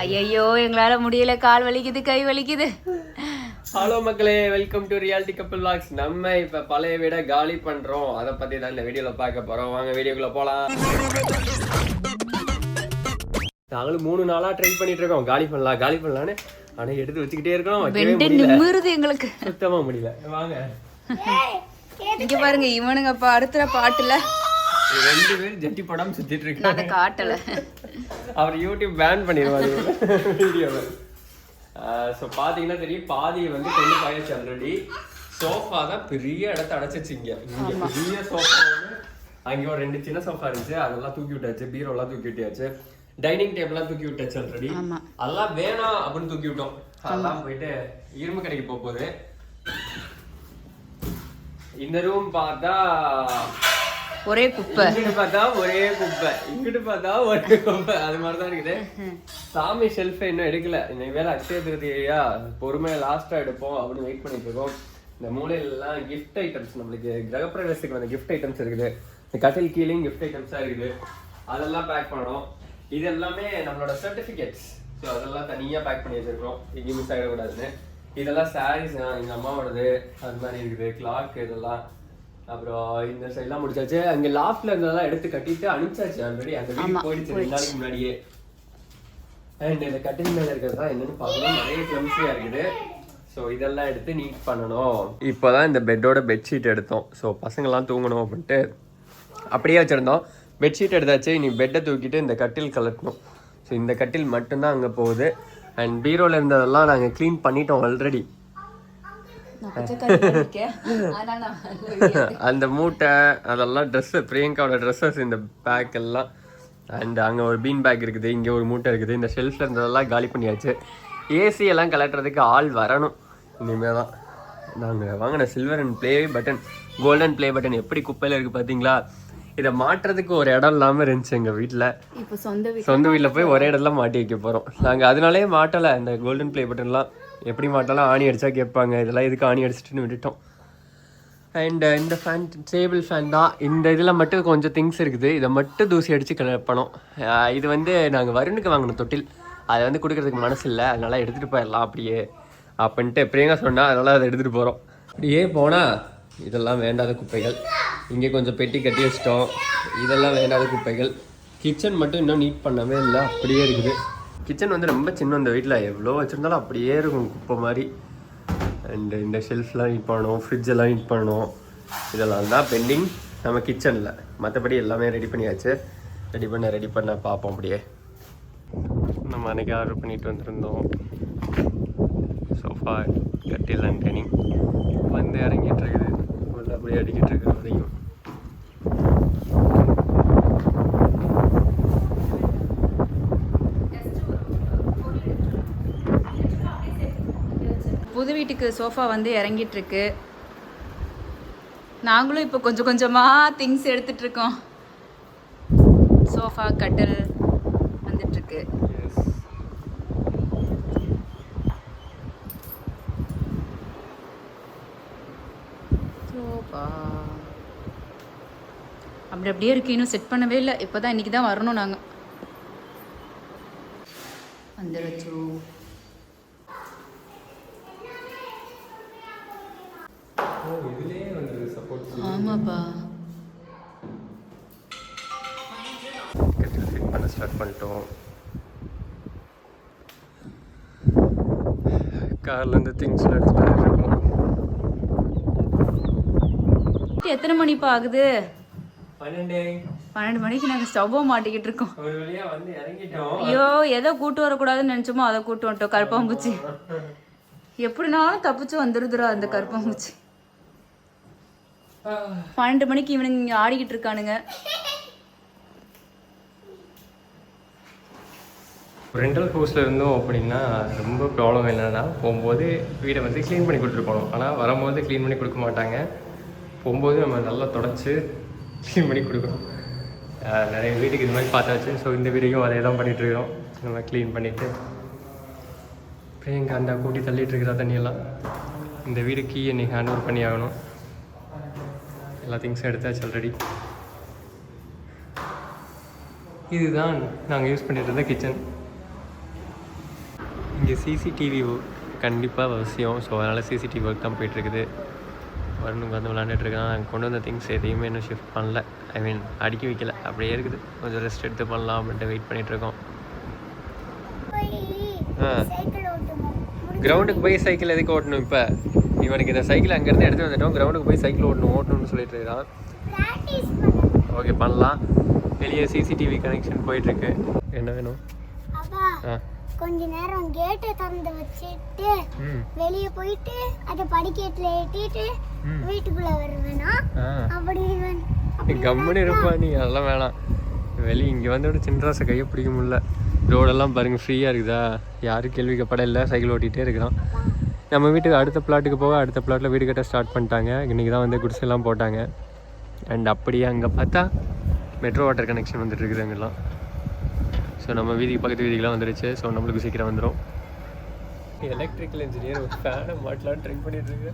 ஐயையோ எங்களால முடியல. கால் வலிக்குது கை வலிக்குது. ஹலோ மக்களே வெல்கம் டு ரியாலிட்டி கப்பல் லாக்ஸ் நம்ம இப்ப பழைய வீட காலி பண்றோம். அதை பத்தி தான் இந்த வீடியோல பார்க்க போறோம். வாங்க வீடியோக்குள்ள போலாம். நாங்களும் மூணு நாளா ட்ரை பண்ணிட்டு இருக்கோம். காலி பண்ணலாம் காலி பண்ணலான்னு. ஆனா எடுத்து வச்சுக்கிட்டே இருக்கோம் எங்களுக்கு. சுத்தமா முடியல. வாங்க. இங்க பாருங்க இவனுங்க பாடுத்துற பாட்டுல. ரெண்டு பேரும் ஜட்டி படம் சுத்திட்டு இருக்காங்க. காட்டல. அவர் யூடியூப் பேன் பண்ணிடுவாரு வீடியோவை ஸோ பார்த்தீங்கன்னா தெரியும் பாதி வந்து கொண்டு போயாச்சு ஆல்ரெடி சோஃபா தான் பெரிய இடத்த அடைச்சிச்சு இங்க. பெரிய சோஃபா வந்து அங்கே ஒரு ரெண்டு சின்ன சோஃபா இருந்துச்சு. அதெல்லாம் தூக்கி விட்டாச்சு. பீரோலாம் தூக்கி விட்டாச்சு. டைனிங் டேபிள்லாம் தூக்கி விட்டாச்சு ஆல்ரெடி. அதெல்லாம் வேணாம் அப்படின்னு தூக்கி விட்டோம். அதெல்லாம் போயிட்டு இரும்பு கடைக்கு போக போகுது. இந்த ரூம் பார்த்தா ஒரே குப்பை. இங்கிட்டு பார்த்தா ஒரே குப்பை. இங்கிட்டு பார்த்தா ஒரே குப்பை. அது மாதிரி தான் இருக்குது. சாமி ஷெல்ஃபை இன்னும் எடுக்கல. இன்னைக்கு வேலை அக்ஷய திருதியா பொறுமையாக லாஸ்டா எடுப்போம் அப்படின்னு வெயிட் பண்ணிட்டு இருக்கோம். இந்த மூலையிலலாம் கிஃப்ட் ஐட்டம்ஸ் நம்மளுக்கு கிரகப்பிரவேசத்துக்கு வந்த கிஃப்ட் ஐட்டம்ஸ் இருக்குது. இந்த கட்டில் கீழேயும் கிஃப்ட் ஐட்டம்ஸா இருக்குது. அதெல்லாம் பேக் பண்ணணும். இது எல்லாமே நம்மளோட சர்டிபிகேட்ஸ் ஸோ அதெல்லாம் தனியாக பேக் பண்ணி வச்சிருக்கோம். எங்கேயும் மிஸ் ஆகிடக்கூடாதுன்னு இதெல்லாம் சாரீஸ் எங்கள் அம்மாவோடது. அது மாதிரி இருக்குது. கிளாக் இதெல்லாம். அப்புறம் இந்த சைட்லாம் முடிச்சாச்சு. அங்க லாஃப்ட்ல இருந்ததெல்லாம் எடுத்து கட்டிட்டு அனுப்பிச்சாச்சு ஆல்ரெடி அந்த வீடு போயிடுச்சு ரெண்டு நாளைக்கு முன்னாடியே. அண்ட் இந்த கட்டில் மேல இருக்கிறது தான் என்னன்னு பார்க்கணும். நிறைய கிளம்ஸியா இருக்குது. ஸோ இதெல்லாம் எடுத்து நீட் பண்ணணும். இப்போதான் இந்த பெட்டோட பெட்ஷீட் எடுத்தோம். ஸோ பசங்கள்லாம் தூங்கணும் அப்படின்ட்டு அப்படியே வச்சிருந்தோம். பெட்ஷீட் எடுத்தாச்சு. இனி பெட்டை தூக்கிட்டு இந்த கட்டில் கலட்டணும் ஸோ இந்த கட்டில் மட்டும்தான் அங்கே போகுது. அண்ட் பீரோல இருந்ததெல்லாம் நாங்கள் க்ளீன் பண்ணிட்டோம் ஆல்ரெடி நான் பச்சைக்காரி பண்ணிருக்கேன். அதனால நான் அந்த மூட்டை அதெல்லாம் ட்ரெஸ்ஸு பிரியங்காவோட ட்ரெஸ்ஸஸ் இந்த பேக் எல்லாம். அண்ட் அங்கே ஒரு பீன் பேக் இருக்குது இங்கே ஒரு மூட்டை இருக்குது. இந்த ஷெல்ஃபில் இருந்ததெல்லாம் காலி பண்ணியாச்சு. ஏசி எல்லாம் கலட்டுறதுக்கு ஆள் வரணும். இனிமேல் தான் நாங்கள் வாங்கின silver and play button golden play button எப்படி குப்பையில் இருக்குது பார்த்தீங்களா இதை மாட்டுறதுக்கு ஒரு இடம் இல்லாமல் இருந்துச்சு எங்கள் வீட்டில் இப்ப சொந்த சொந்த வீட்டில் போய் ஒரே இடத்துல மாட்டி வைக்க போகிறோம் நாங்கள் அதனாலே மாட்டலை இந்த கோல்டன் ப்ளே பட்டன்லாம் எப்படி மாட்டாலும் ஆணி அடித்தா கேட்பாங்க. இதெல்லாம் இதுக்கு ஆணி அடிச்சிட்டுன்னு விட்டுட்டோம். அண்ட் uh, இந்த ஃபேன் டேபிள் ஃபேன் தான். இந்த இதில் மட்டும் கொஞ்சம் திங்ஸ் இருக்குது. இதை மட்டும் தூசி அடித்து கிளப்பணும். Uh, இது வந்து நாங்கள் வருணுக்கு வாங்கின தொட்டில். அதை வந்து கொடுக்கறதுக்கு மனசு இல்லை. அதனால எடுத்துகிட்டு போயிடலாம் அப்படியே. அப்படின்ட்டு பிரியங்கா சொன்னால் அதனால் அதை எடுத்துகிட்டு போகிறோம் அப்படியே போனால் இதெல்லாம் வேண்டாத குப்பைகள். இங்கே கொஞ்சம் பெட்டி கட்டி வச்சிட்டோம். இதெல்லாம் வேண்டாத குப்பைகள். கிச்சன் மட்டும் இன்னும் நீட் பண்ணவே இல்லை. அப்படியே இருக்குது. கிச்சன் வந்து ரொம்ப சின்ன இந்த வீட்டில் எவ்வளோ வச்சுருந்தாலும் அப்படியே இருக்கும் குப்பை மாதிரி. அண்ட் இந்த ஷெல்ஃப்லாம் நீட் பண்ணணும் ஃப்ரிட்ஜெல்லாம் எல்லாம் பண்ணணும். இதெல்லாம் தான் பெண்டிங் நம்ம கிச்சனில் மற்றபடி எல்லாமே ரெடி பண்ணியாச்சு. ரெடி பண்ண ரெடி பண்ண பார்ப்போம் அப்படியே. நம்ம அன்றைக்கி ஆர்டர் பண்ணிட்டு வந்திருந்தோம். சோஃபா கட்டில் அண்ட் டைனிங் வந்து இறங்கிட்டு இருக்குது. உள்ள அப்படியே அடிக்கிட்டு இருக்குது வரைக்கும் புது வீட்டுக்கு சோஃபா வந்து இறங்கிட்டுருக்கு. நாங்களும் இப்போ கொஞ்சம் கொஞ்சமாக திங்ஸ் எடுத்துகிட்ருக்கோம் சோஃபா கட்டில் வந்துட்டுருக்கு. சோஃபா அப்படி அப்படியே இருக்கு. இன்னும் செட் பண்ணவே இல்லை. இப்போ தான் இன்றைக்கி தான் வரணும் நாங்கள் வந்துடுச்சோ ஆமாப்பா. கட்டில் ஃபிட் பண்ண ஸ்டார்ட் பண்ணிட்டோம். கார்லேருந்து திங்ஸ்லாம் எடுத்துகிட்டு இருக்கோம். எத்தனை மணிப்பா ஆகுது? பன்னெண்டே. பன்னெண்டு மணிக்கு நாங்கள் ஸ்டவ்வை மாட்டிக்கிட்டு இருக்கோம். ஒரு வழியா வந்து இறங்கிட்டோம். ஐயோ எதை கூட்டு வரக்கூடாதுன்னு நினச்சோமோ அதை கூட்டு வந்துட்டோம் கருப்பாம்பூச்சி. எப்படினாலும் தப்பிச்சு வந்துருதுடா அந்த கருப்பாம்பூச்சி. பன்னெண்டு மணிக்கு இவனுங்க இங்கே ஆடிக்கிட்டு இருக்கானுங்க. ரெண்டல் ஹவுஸில் இருந்தோம் அப்படின்னா ரொம்ப ப்ராப்ளம் என்னன்னா போகும்போது வீடை வந்து க்ளீன் பண்ணி கொடுத்துட்டு ஆனால் வரும்போது க்ளீன் பண்ணி கொடுக்க மாட்டாங்க. போகும்போது நம்ம நல்லா தொடச்சி க்ளீன் பண்ணி கொடுக்கணும். நிறைய வீட்டுக்கு இது மாதிரி பார்த்தாச்சு ஸோ இந்த வீடையும் அதே தான் பண்ணிகிட்ருக்கோம் நம்ம க்ளீன் பண்ணிவிட்டு பிரியங்கா அந்த கூட்டி தள்ளிட்டு இருக்கிறா தண்ணியெல்லாம் இந்த வீடு கீ என்னை ஹேண்ட் ஓவர் பண்ணி ஆகணும் எல்லா திங்ஸும் எடுத்தாச்சு ஆல்ரெடி இதுதான் நாங்கள் யூஸ் பண்ணிட்டு இருந்த கிச்சன் இங்கே சிசிடிவி கண்டிப்பாக அவசியம். ஸோ அதனால் சிசிடிவி ஒர்க் தான் போயிட்டுருக்குது வருணுக்கு வந்து விளாண்டுட்டு இருக்கான். நாங்கள் கொண்டு வந்த திங்ஸ் எதையுமே இன்னும் ஷிஃப்ட் பண்ணல. ஐ மீன் அடுக்கி வைக்கல. அப்படியே இருக்குது. கொஞ்சம் ரெஸ்ட் எடுத்து பண்ணலாம் அப்படின்ட்டு வெயிட் பண்ணிகிட்ருக்கோம் கிரவுண்டுக்கு போய் சைக்கிள் எதுக்கு ஓட்டணும் இப்போ? இவனுக்கு இந்த சைக்கிள் அங்கேருந்து எடுத்து வந்துட்டோம். கிரவுண்டுக்கு போய் சைக்கிள் ஓட்டணும் ஓட்டணும்னு சொல்லிட்டு இருக்கான். ஓகே பண்ணலாம். வெளியே சிசிடிவி கனெக்ஷன் போயிட்டுருக்கு. என்ன வேணும்? ஆ. கொஞ்ச நேரம் கேட்டை திறந்து வச்சுட்டு வெளியே போயிட்டு அதை படிக்கட்டுல ஏட்டிட்டு ம். வீட்டுக்குள்ள வருவேனா? அப்படி கம்முன்னு இருப்பா நீ அதெல்லாம் வேணாம். வெளியே இங்கே வந்து சின்ராசை கையை பிடிக்க முடியல. ரோடெல்லாம் பாருங்கள் ஃப்ரீயாக இருக்குதா? யாரும் கேள்வி கேட்பட இல்லை சைக்கிள் ஓட்டிகிட்டே இருக்கிறான். நம்ம வீட்டுக்கு அடுத்த பிளாட்டுக்கு போக அடுத்த பிளாட்டில் வீடு கட்ட ஸ்டார்ட் பண்ணிட்டாங்க. இன்றைக்கி தான் வந்து குடிசைலாம் போட்டாங்க. அண்ட் அப்படியே அங்கே பார்த்தா மெட்ரோ வாட்டர் கனெக்ஷன் வந்துட்டு இருக்குது அங்கெல்லாம். ஸோ நம்ம வீதிக்கு பக்கத்து வீதிக்கெலாம் வந்துருச்சு. ஸோ நம்மளுக்கு சீக்கிரம் வந்துடும் எலக்ட்ரிக்கல் இன்ஜினியர் ஒரு ஃபேனை மாட்டலாம் ட்ரை பண்ணிட்டு இருக்கு.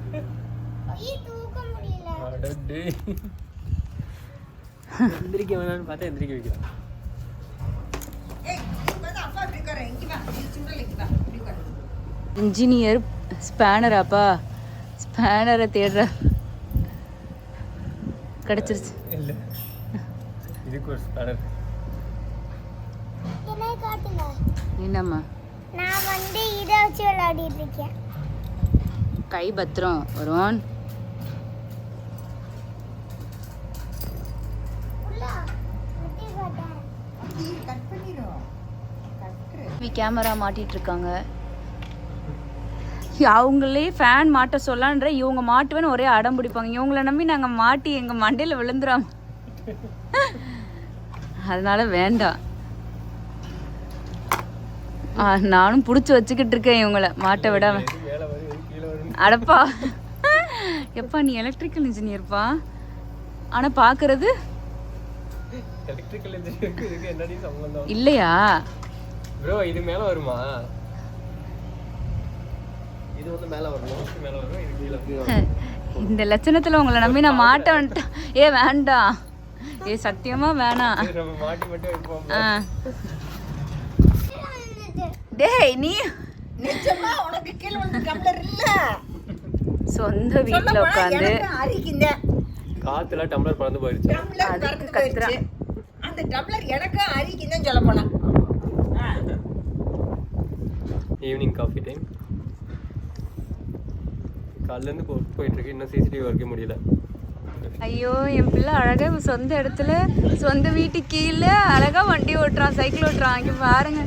எந்திரிக்க வேணாம்னு பார்த்தா எந்திரிக்க வைக்கிறேன் இன்ஜினியர் ஸ்பேனராப்பா? ஸ்பேனரை தேடுற கிடச்சிருச்சு. இல்லை. இதுக்கு ஒரு ஸ்பேனர். என்னம்மா? நான் வந்து இதை வச்சு விளையாடிட்டு இருக்கேன். கை பத்திரம். வரும் கேமரா மாட்டிட்டு இருக்காங்க. அவங்களே ஃபேன் மாட்ட சொல்லான்ற இவங்க மாட்டுவேன்னு ஒரே அடம் பிடிப்பாங்க. இவங்கள நம்பி நாங்கள் மாட்டி எங்கள் மண்டையில் விழுந்துரும் அதனால வேண்டாம். நானும் பிடிச்சி வச்சுக்கிட்டு இருக்கேன் இவங்கள. மாட்ட விடாம. அடப்பா. எப்பா நீ எலக்ட்ரிக்கல் இன்ஜினியர்ப்பா ஆனால் பார்க்கறது இல்லையா? ப்ரோ இது மேலே வருமா? இது வந்து மேலே வரணும். மேலே வரும் இது கீழே. இந்த லட்சணத்தில் உங்களை நம்பி நான் மாட்ட வந்துட்டேன். ஏ வேண்டாம் ஏ சத்தியமா வேணாம். டேய் நீ. நிஜமா? உனக்கு கீழே வந்து டம்ளர் இல்ல. சொந்த வீட்டில் உட்காந்து. எனக்கு அரிக்குங்க. காத்துல டம்ளர் பறந்து போயிடுச்சு அதுக்கு பறந்து கத்துறா. அந்த டம்ளர் எனக்கு அரிக்குன்னு சொல்ல போனா. ஈவினிங் காஃபி டைம் காலிலேருந்து ஒர்க் போயிட்டு இருக்கு இன்னும் சிசிடிவி ஒர்க்கே முடியல. ஐயோ என் பிள்ளை அழகா சொந்த இடத்துல சொந்த வீட்டு கீழே அழகா வண்டி ஓட்டுறான் சைக்கிள் ஓட்டுறான் இங்க பாருங்க.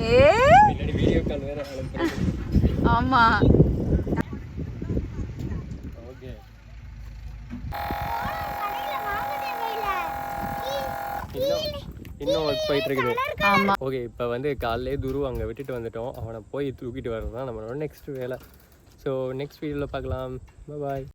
ஏ. பின்னாடி வீடியோ கால் வேற அனுப்புறேன் ஆமா ஓகே கடையில வாங்க தேவையில்ல இன்னும் ஒர்க் போயிட்டு இருக்குது ஆமா. ஓகே இப்போ வந்து காலையிலே துரு அங்கே விட்டுட்டு வந்துட்டோம். அவனை போய் தூக்கிட்டு வர்றது தான் நம்மளோட நெக்ஸ்ட் வேலை. ஸோ நெக்ஸ்ட் வீடியோவில் பார்க்கலாம். பாய்